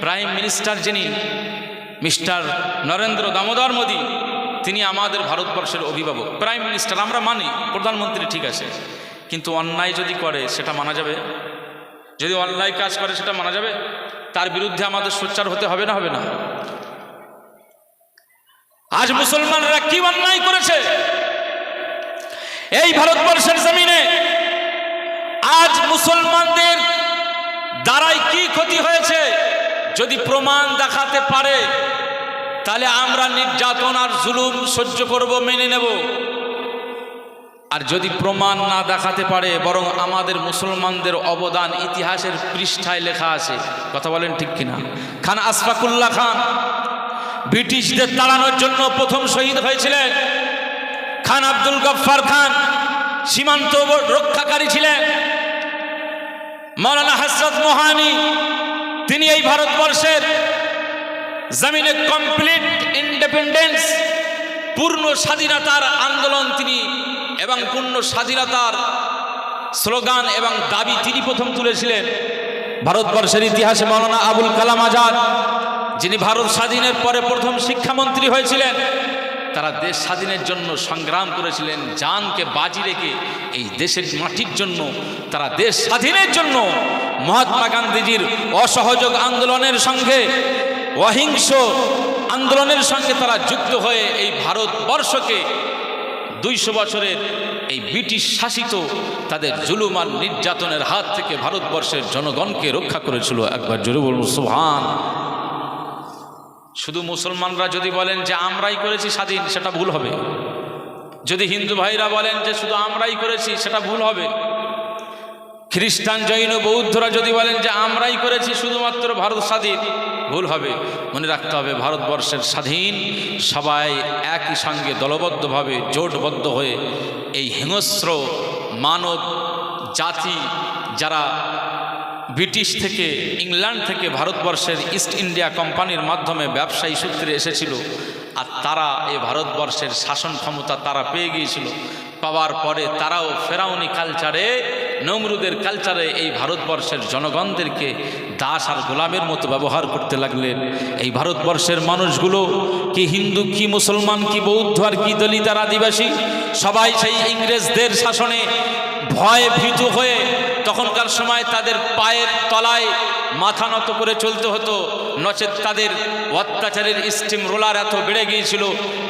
Prime minister যিনি, mister Narendra Damodar Modi, তিনি আমাদের ভারতবর্ষের অভিভাবক। প্রাইম মিনিস্টার, আমরা মানি, প্রধানমন্ত্রী ঠিক আছে। কিন্তু অন্যায় যদি করে, সেটা মানা যাবে? যদি অন্যায় কাজ করে, সেটা মানা যাবে? তার বিরুদ্ধে আমাদের সোচ্চার হতে হবে না হবে না? আজ মুসলমানরা কি অন্যায় করেছে? এই ভারতবর্ষের জমিনে আজ মুসলমানদের দ্বারাই কি ক্ষতি হয়েছে? যদি প্রমাণ দেখাতে পারে, তাহলে আমরা নির্যাতন আর জুলুম সহ্য করব, মেনে নেব। আর যদি প্রমাণ না দেখাতে পারে, বরং আমাদের মুসলমানদের অবদান ইতিহাসের পৃষ্ঠায় লেখা আছে, কথা বলেন ঠিক কিনা? খান আশফাকুল্লাহ খান, ব্রিটিশদের তাড়ানোর জন্য প্রথম শহীদ হয়েছিলেন। খান আব্দুল গফ্ফার খান, সীমান্ত রক্ষাকারী ছিলেন। মৌলানা হসরত মোহানি তিনি এই ভারতবর্ষের জমিনে কমপ্লিট ইন্ডিপেন্ডেন্স পূর্ণ স্বাধীনতার আন্দোলন তিনি এবং পূর্ণ স্বাধীনতার স্লোগান এবং দাবি তিনি প্রথম তুলেছিলেন। ভারতবর্ষের ইতিহাসে মৌলানা আবুল কালাম আজাদ, যিনি ভারত স্বাধীনের পরে প্রথম শিক্ষামন্ত্রী হয়েছিলেন, তারা দেশ স্বাধীনের জন্য সংগ্রাম করেছিলেন, জানকে বাজি রেখে এই দেশের মাটির জন্য, তারা দেশ স্বাধীনের জন্য মহাত্মা গান্ধীজির অসহযোগ আন্দোলনের সঙ্গে, অহিংস আন্দোলনের সঙ্গে তারা যুক্ত হয়ে এই ভারতবর্ষকে দুইশো বছরের এই ব্রিটিশ শাসিত তাদের জুলুম আর নির্যাতনের হাত থেকে ভারতবর্ষের জনগণকে রক্ষা করেছিল। একবার জোরে বলুন সুহান শুধু মুসলমানরা যদি বলেন যে আমরাই করেছি স্বাধীন, সেটা ভুল হবে। যদি হিন্দু ভাইরা বলেন যে শুধু আমরাই করেছি, সেটা ভুল হবে। খ্রিস্টান জৈন বৌদ্ধরা যদি বলেন যে আমরাই করেছি শুধুমাত্র ভারত স্বাধীন, ভুল হবে। মনে রাখতে হবে ভারতবর্ষের স্বাধীন, সবাই একই সঙ্গে দলবদ্ধভাবে জোটবদ্ধ হয়ে এই হিংস্র মানব জাতি যারা ব্রিটিশ থেকে ইংল্যান্ড থেকে ভারতবর্ষের ইস্ট ইন্ডিয়া কোম্পানির মাধ্যমে ব্যবসায়ী সূত্রে এসেছিল আর তারা এই ভারতবর্ষের শাসন ক্ষমতা তারা পেয়ে গিয়েছিল। পাওয়ার পরে তারাও ফেরাউনি কালচারে নমরুদের কালচারে এই ভারতবর্ষের জনগণদেরকে দাস আর গোলামের মতো ব্যবহার করতে লাগলেন। এই ভারতবর্ষের মানুষগুলো কি হিন্দু, কি মুসলমান, কি বৌদ্ধ আর কি দলিত আর আদিবাসী, সবাই সেই ইংরেজদের শাসনে ভয় ভীত হয়ে তখনকার সময় তাদের পায়ের তলায় মাথা নত করে চলতে হতো। নচেত তাদের অত্যাচারের স্টিম রোলার এত বেড়ে গিয়েছিল।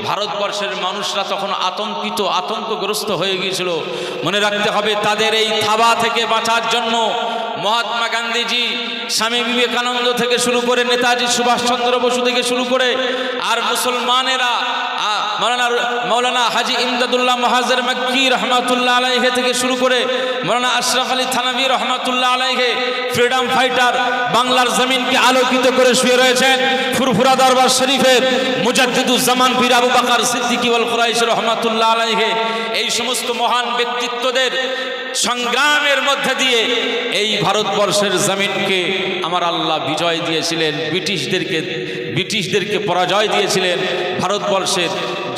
ভারতবর্ষের মানুষরা তখন আতঙ্কিত, আতঙ্কগ্রস্ত হয়ে গিয়েছিল। মনে রাখতে হবে, তাদের এই থাবা থেকে বাঁচার জন্য মহাত্মা গান্ধীজি, স্বামী বিবেকানন্দ থেকে শুরু করে নেতাজি সুভাষচন্দ্র বসু থেকে শুরু করে আর মুসলমানেরা মৌলানা মৌলানা হাজি ইমদাদুল্লাহ মহাজের মক্কি রহমাতুল্লাহ আলাইহে থেকে শুরু করে মৌলানা আশরাফ আলী থানাবি রহমাতুল্লাহ আলাইহে ফ্রিডম ফাইটার বাংলার জমিনকে আলোকিত করে শুয়ে রয়েছেন ফুরফুরা দরবার শরীফের মুজাদ্দিদুজ্জামান পীর আবু বাকার সিদ্দিকি ওয়াল কুরাইশ রহমাতুল্লাহ আলাইহে। এই সমস্ত মহান ব্যক্তিত্বদের সংগ্রামের মধ্যে দিয়ে এই ভারতবর্ষের জমিনকে আমার আল্লাহ বিজয় দিয়েছিলেন, ব্রিটিশদেরকে ব্রিটিশদেরকে পরাজয় দিয়েছিলেন, ভারতবর্ষের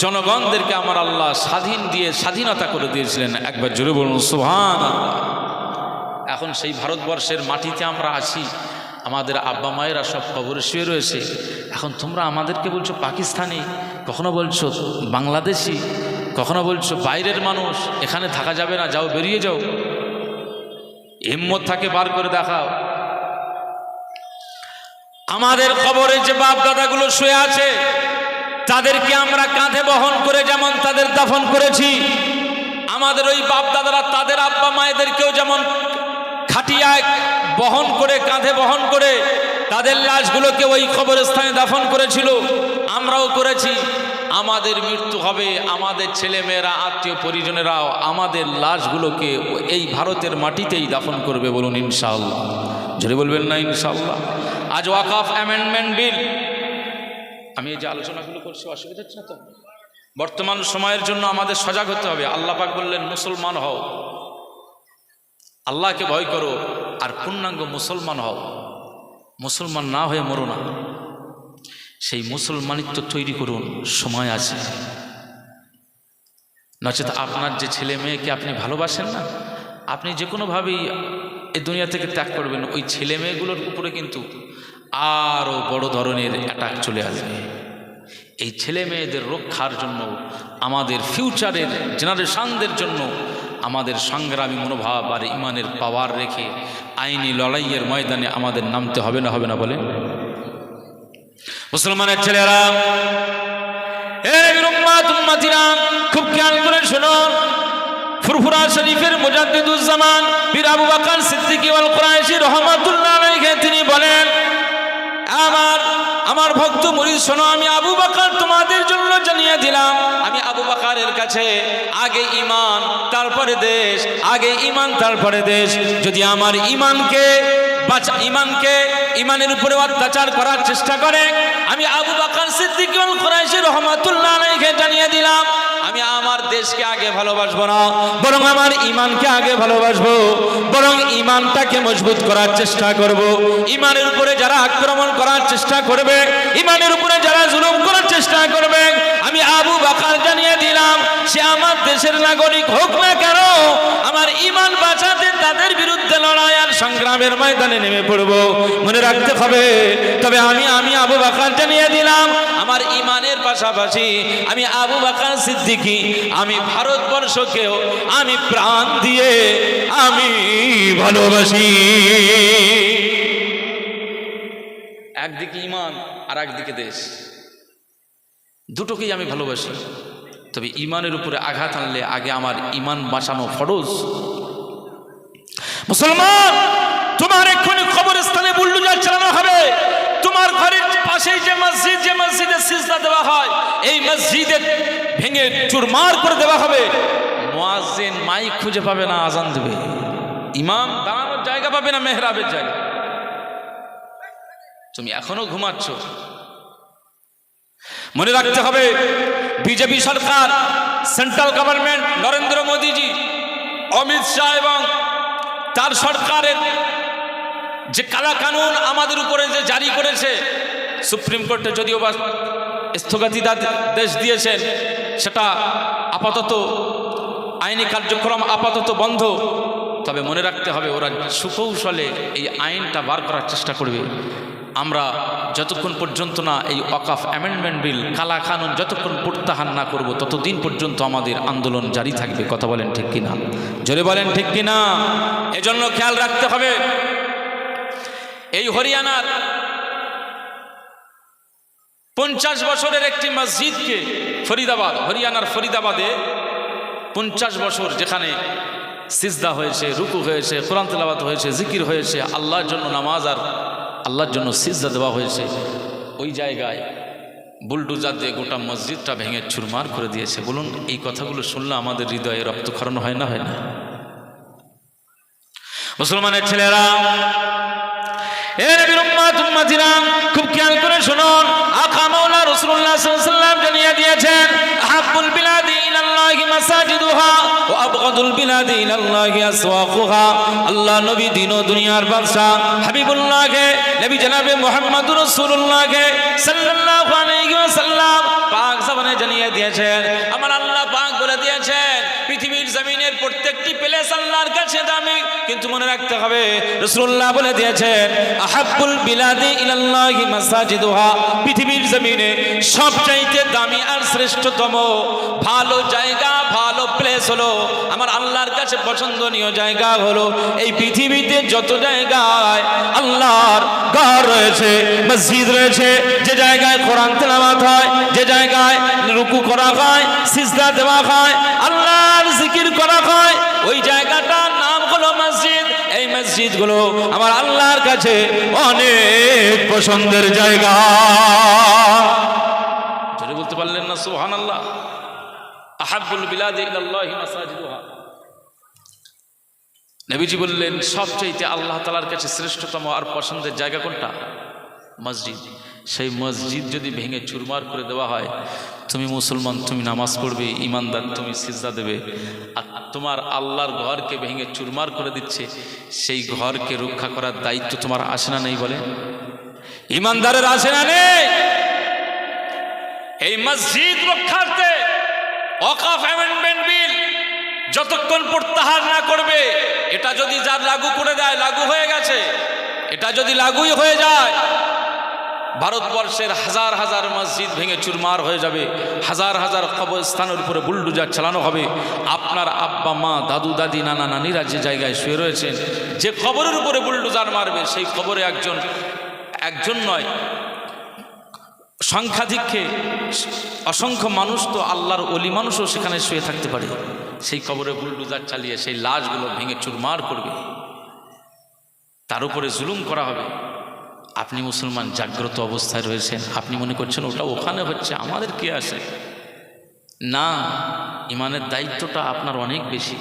জনগণদেরকে আমার আল্লাহ স্বাধীন দিয়ে স্বাধীনতা করে দিয়েছিলেন। একবার জোরে বলুন সুহান এখন সেই ভারতবর্ষের মাটিতে আমরা আছি, আমাদের আব্বা মায়েরা সব কবরে শুয়ে রয়েছে। এখন তোমরা আমাদেরকে বলছো পাকিস্তানি, কখনো বলছো বাংলাদেশি, কখনো বলছো বাইরের মানুষ, এখানে থাকা যাবে না, যাও বেরিয়ে যাও। হিম্মত থাকে বার করে দেখাও। আমাদের কবরে যে বাপ দাদাগুলো শুয়ে আছে তাদেরকে আমরা কাঁধে বহন করে যেমন তাদের দাফন করেছি, আমাদের ওই বাপ দাদারা তাদের আব্বা মায়েদেরকেও যেমন খাটিয়ায় বহন করে, কাঁধে বহন করে তাদের লাশগুলোকে ওই কবরস্থানে দাফন করেছিল, আমরাও করেছি। আমাদের মৃত্যু হবে, আমাদের ছেলেমেয়েরা, আত্মীয় পরিজনেরাও আমাদের লাশগুলোকে এই ভারতের মাটিতেই দাফন করবে বলুন ইনশাআল্লাহ। যদি বলবেন না ইনশাআল্লাহ? আজ ওয়াকাফ অ্যামেন্ডমেন্ট বিল আমি এই যে আলোচনাগুলো করছি, অসুবিধা হচ্ছে না তো? বর্তমান সময়ের জন্য আমাদের সজাগ হতে হবে। আল্লাহ পাক বললেন, মুসলমান হও। আল্লাহকে ভয় করো আর পূর্ণাঙ্গ মুসলমান হও। মুসলমান না হয়ে মরো না। সেই মুসলমানিত্ব তৈরি করুন। সময় আছে। নচেত আপনার যে ছেলে মেয়েকে আপনি ভালোবাসেন না, আপনি যে কোনোভাবেই এই দুনিয়া থেকে ত্যাগ করবেন। ওই ছেলে মেয়েগুলোর উপরে কিন্তু আরও বড় ধরনের অ্যাটাক চলে আসবে। এই ছেলে মেয়েদের রক্ষার জন্য, আমাদের ফিউচারের জেনারেশানদের জন্য, আমাদের সংগ্রামী মনোভাব আর ইমানের পাওয়ার রেখে আইনি লড়াইয়ের ময়দানে আমাদের নামতে হবে না হবে না বলে মুসলমানের ছেলেরা খুব খেয়াল করে শোনো। ফুরফুরা শরীফের মুজাদ্দিদুজ্জামান পীর আবু বকর সিদ্দিকী ওয়াল রহমাতুল্লাহ আলাইহি তিনি বলেন আমার আমার ভক্ত মরিদ শোনো, আমি আবু বাকার তোমাদের জন্য জানিয়ে দিলাম। আমি আবু বাকারের কাছে, আগে ইমান তারপরে দেশ, আগে ইমান তারপরে দেশ। যদি আমার ইমানকে বাঁচা ইমানকে ইমানের উপরে অত্যাচার করার চেষ্টা করে। আমি আবু বকর সিদ্দিক ওয়াল কুরাইশি রহমাতুল্লাহ জানিয়ে দিলাম, আমি আমার দেশকে আগে ভালোবাসবো না, বরং আমার ইমানকে আগে ভালোবাসবো, বরং ইমানটাকে মজবুত করার চেষ্টা করব। ইমানের উপরে যারা আক্রমণ করার চেষ্টা করবে, ইমানের উপরে যারা জুলুম করার চেষ্টা করবে সে আমার দেশের নাগরিক হোক না কেন, আমার ইমান বাঁচাতে তাদের বিরুদ্ধে লড়াই আর সংগ্রামের ময়দানে নেমে পড়ব। মনে রাখতে হবে, তবে আমি আমি আবু বাকার জানিয়ে দিলাম। আমার ইমানের পাশাপাশি আমি আবু বাকার সিদ্দিকী, আমি ভারতবর্ষকেও আমি প্রাণ দিয়ে আমি ভালোবাসি। একদিকে ইমান আর একদিকে দেশ। দুটোকেই আমি ভালোবাসি। তবে ইমানের উপরে আঘাত আনলে আগে আমার ইমান বাঁচানো ফরজ। মুসলমান, তোমার এক্ষুনি কবরস্থানে বুল্লুজার চালানো হবে। তোমার ঘরের পাশেই যে মসজিদ, যে মসজিদে সিজদা দেওয়া হয়, এই মসজিদে ভেঙে চুরমার করে দেওয়া হবে। মুয়াজ্জিন মাইক খুঁজে পাবে না, আজান দেবে। ইমাম দাঁড়ানোর জায়গা পাবে না, মেহরাবের জায়গা। তুমি এখনও ঘুমাচ্ছ। মনে রাখতে হবে বিজেপি সরকার সেন্ট্রাল গভর্নমেন্ট নরেন্দ্র মোদীজি, অমিত শাহ এবং তার সরকারের যে কালা কানুন আমাদের উপরে যে জারি করেছে, সুপ্রিম কোর্টে যদিও বা স্থগিতাদেশ দিয়েছেন, সেটা আপাতত আইনি কার্যক্রম আপাতত বন্ধ। তবে মনে রাখতে হবে, ওরা সুকৌশলে এই আইনটা বার করার চেষ্টা করবে। আমরা যতক্ষণ পর্যন্ত না এই অকাফ অ্যামেন্ডমেন্ট বিল কালা কানুন যতক্ষণ প্রত্যাহার না করব, ততদিন পর্যন্ত আমাদের আন্দোলন জারি থাকবে। কথা বলেন ঠিক কিনা? জোরে বলেন ঠিক কিনা? এজন্য খেয়াল রাখতে হবে। এই হরিয়ানার পঞ্চাশ বছরের একটি মসজিদকে ফরিদাবাদ, হরিয়ানার ফরিদাবাদে পঞ্চাশ বছর যেখানে সিজদা হয়েছে, রুকু হয়েছে, কোরআন তেলাবাত হয়েছে, জিকির হয়েছে, আল্লাহর জন্য নামাজ আর আল্লাহর জন্য সিজদা দেওয়া হয়েছে। ওই জায়গায় বুলডুজার দিয়ে গোটা মসজিদটা ভেঙে চুরমার করে দিয়েছে। বলুন, এই কথাগুলো শুনলে আমাদের হৃদয়ে রক্তক্ষরণ হয় না হয় না? মুসলমানের ছেলেরা, এ নবীর উম্মাত খুব খেয়াল করে জানিয়ে দিয়েছেন, আহাব্বুল বিলাদি মাসাজিদুহা। আবগাদুল বিলাদি ইলাল্লাহি আসওয়াকুহা। আল্লাহ নবী ও দুনিয়ার বাদশা হাবিবুল্লাহকে, নবী জনাবে মুহাম্মদুর রাসূলুল্লাহকে সাল্লাল্লাহু আলাইহি ওয়াসাল্লাম পাক জবানে জানিয়ে দিয়েছেন। আমার আল্লাহ পাক বলে দিয়েছেন, পৃথিবীর জমিনের প্রত্যেকটি প্লেস আল্লাহর কাছে দামি। কিন্তু মনে রাখতে হবে, রাসূলুল্লাহ বলে দিয়েছেন, আহাব্বুল বিলাদি ইলাল্লাহি মাসাজিদুহা। পৃথিবীর জমিনে সবচাইতে দামি আর শ্রেষ্ঠতম, ভালো জায়গা প্লেস হলো। আমার আল্লাহর কাছে পছন্দনীয় জায়গা হলো এই পৃথিবীতে যত জায়গায় আল্লাহর ঘর রয়েছে, মসজিদ রয়েছে, যে জায়গায় কোরআন তেলাওয়াত হয়, যে জায়গায় রুকু করা হয়, সিজদা দেওয়া হয়, আল্লাহর জিকির করা হয়, ওই জায়গাটার নাম হলো মসজিদ। এই মসজিদগুলো আমার আল্লাহর কাছে অনেক পছন্দের জায়গা। বলতে পারলেন না সুহান আল্লাহ আহাবুল বিলাদ নবীজি বললেন, সবচাইতে আল্লাহ তালার কাছে শ্রেষ্ঠতম আর পছন্দের জায়গা কোনটা? মসজিদ। সেই মসজিদ যদি ভেঙে চুরমার করে দেওয়া হয়, তুমি মুসলমান, তুমি নামাজ পড়বে ইমানদার তুমি সিজদা দেবে। আর তোমার আল্লাহর ঘরকে ভেঙে চুরমার করে দিচ্ছে, সেই ঘরকে রক্ষা করার দায়িত্ব তোমার আসে না নেই বলে? ইমানদারের আসে না নেই? এই মসজিদ রক্ষার্থে অকাফ অ্যামেন্ডমেন্ট বিল যতক্ষণ প্রত্যাহার না করবে, এটা যদি যার লাগু করে দেয়, লাগু হয়ে গেছে, এটা যদি লাগুই হয়ে যায়, ভারতবর্ষের হাজার হাজার মসজিদ ভেঙে চুরমার হয়ে যাবে, হাজার হাজার কবরস্থানের উপরে বুলডুজার চালানো হবে, আপনার আব্বা, মা, দাদু, দাদি, নানা, নানিরা যে জায়গায় শুয়ে রয়েছেন, যে খবরের উপরে বুলডুজার মারবে, সেই খবরে একজন একজন নয় সংখ্যাধিক্যে অসংখ্য মানুষ তো আল্লাহর অলি মানুষও সেখানে শুয়ে থাকতে পারে। সেই কবরে বুলডুজার চালিয়ে সেই লাশগুলো ভেঙে চুরমার করবে। তার উপরে জুলুম করা হবে। আপনি মুসলমান, জাগ্রত অবস্থায় রয়েছেন। আপনি মনে করছেন ওটা ওখানে হচ্ছে, আমাদের কে আসে না, ইমানের দায়িত্বটা আপনার অনেক বেশি।